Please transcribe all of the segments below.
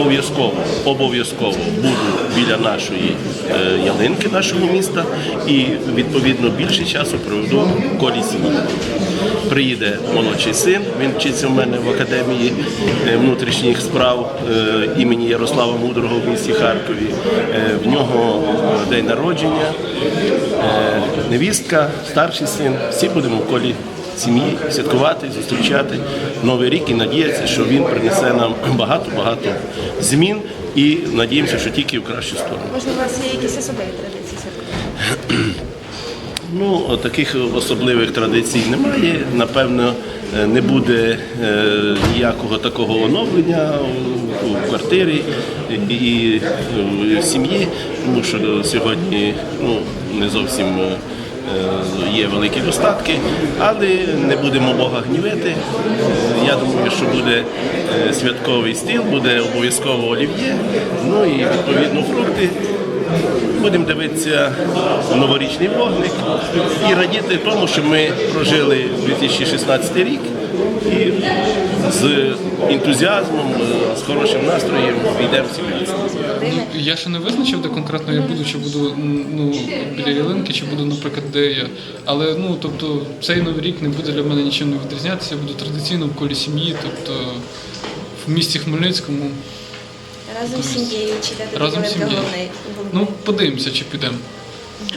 Обов'язково, обов'язково буду біля нашої е, ялинки нашого міста і відповідно більше часу проведу в колі. Приїде молодший син, він вчиться в мене в академії е, внутрішніх справ е, імені Ярослава Мудрого в місті Харкові. В нього день народження, невістка, старший син. Всі будемо в колі сім'ї святкувати, зустрічати новий рік і надіятися, що він принесе нам багато-багато змін і надіємося, що тільки в кращу сторону. Може, у вас є якісь особливі традиції святкування? Ну, таких особливих традицій немає. Напевно, не буде е, ніякого такого оновлення у- квартирі і- в сім'ї, тому що сьогодні ну, не зовсім е, є великі достатки, але не будемо Бога гнівити. Е, Я думаю, що буде е, святковий стіл, буде обов'язково олів'є, ну і відповідно фрукти. Будемо дивитися новорічний вогник і радіти тому, що ми прожили 2016 рік і з ентузіазмом, з хорошим настроєм війдемо в 17 Родини? Я ще не визначив, де конкретно я буду, чи буду ну, біля ялинки, чи буду, наприклад, де я. Але ну, тобто, цей новий рік не буде для мене нічим не відрізнятися. Я буду традиційно в колі сім'ї, тобто в місті Хмельницькому. Разом з сім'єю чи де Разом з сім'єю. Ну, подивимося, чи підемо.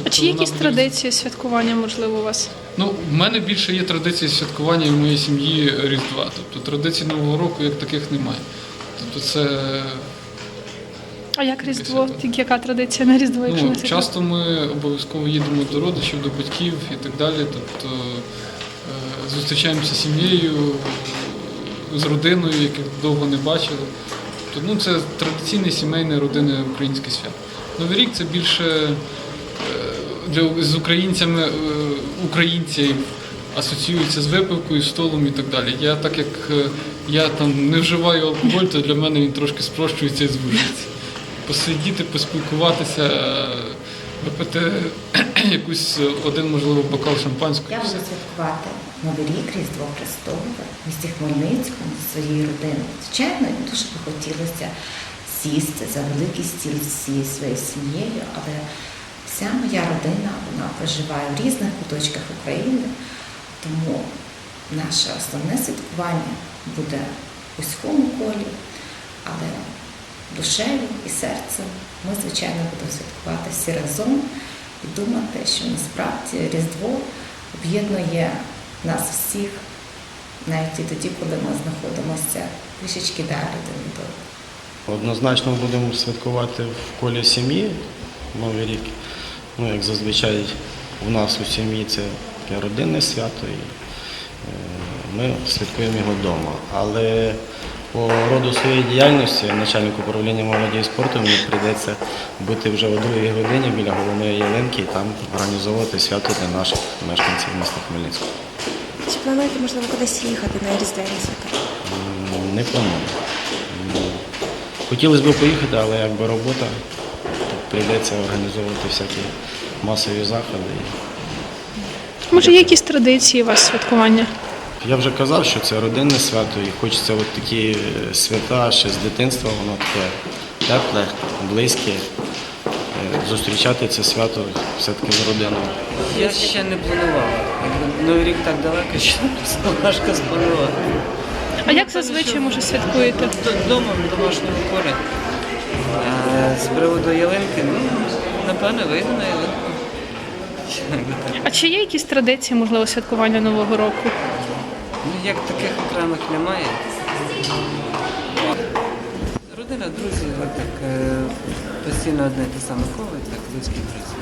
А чи є якісь традиції святкування, можливо, у вас? Ну, в мене більше є традиції святкування в моїй сім'ї Різдва. Тобто традицій Нового року як таких немає. Тобто це А як Різдво? Яка традиція на Різдво, Ну, часто ми обов'язково їдемо до родичів, до батьків і так далі. Тобто е, зустрічаємося з сім'єю, з родиною, яких довго не бачили. Тобто, ну, це традиційне сімейне родинне українське свято. Новий рік це більше е, для, з українцями е, українців асоціюється з випивкою, столом і так далі. Я так як е, я там не вживаю алкоголь, то для мене він трошки спрощується і звужується посидіти, поспілкуватися, е, випити якусь е, один, можливо, бокал шампанського. Я буду святкувати Новий рік, Різдво Христове в місті Хмельницькому зі своєю родиною. Звичайно, дуже би хотілося сісти за великий стіл з своєю сім'єю, але вся моя родина вона проживає в різних куточках України, тому наше основне святкування буде в вузькому колі, але душею і серцем ми, звичайно, будемо святкувати всі разом і думати, що насправді Різдво об'єднує нас всіх, навіть і тоді, коли ми знаходимося трішечки далі від одного. Однозначно будемо святкувати в колі сім'ї Новий рік. Ну, як зазвичай у нас у сім'ї це таке родинне свято, і е, ми святкуємо його вдома. Але по роду своєї діяльності начальнику управління молоді і спорту мені прийдеться бути вже о другій годині біля головної ялинки і там організовувати свято для наших мешканців міста Хмельницького. Чи плануєте, можливо, кудись їхати на різдвяні свята? Не планую. Хотілося б поїхати, але якби робота, прийдеться організовувати всякі масові заходи. Може, є якісь традиції у вас святкування? Я вже казав, що це родинне свято, і хочеться от такі е, свята ще з дитинства, воно таке тепле, близьке. Е, Зустрічати це свято все-таки з родиною. Я ще не планував. Новий рік так далеко, що важко спланувати. А як зазвичай може святкуєте? Вдома, в домашньому полі. А з приводу ялинки, ну, напевно, вийду на ялинку. А чи є якісь традиції, можливо, святкування Нового року? Ну, як таких окремих немає. Родина, друзі, так е, постійно одне те саме коло, так близькі друзі.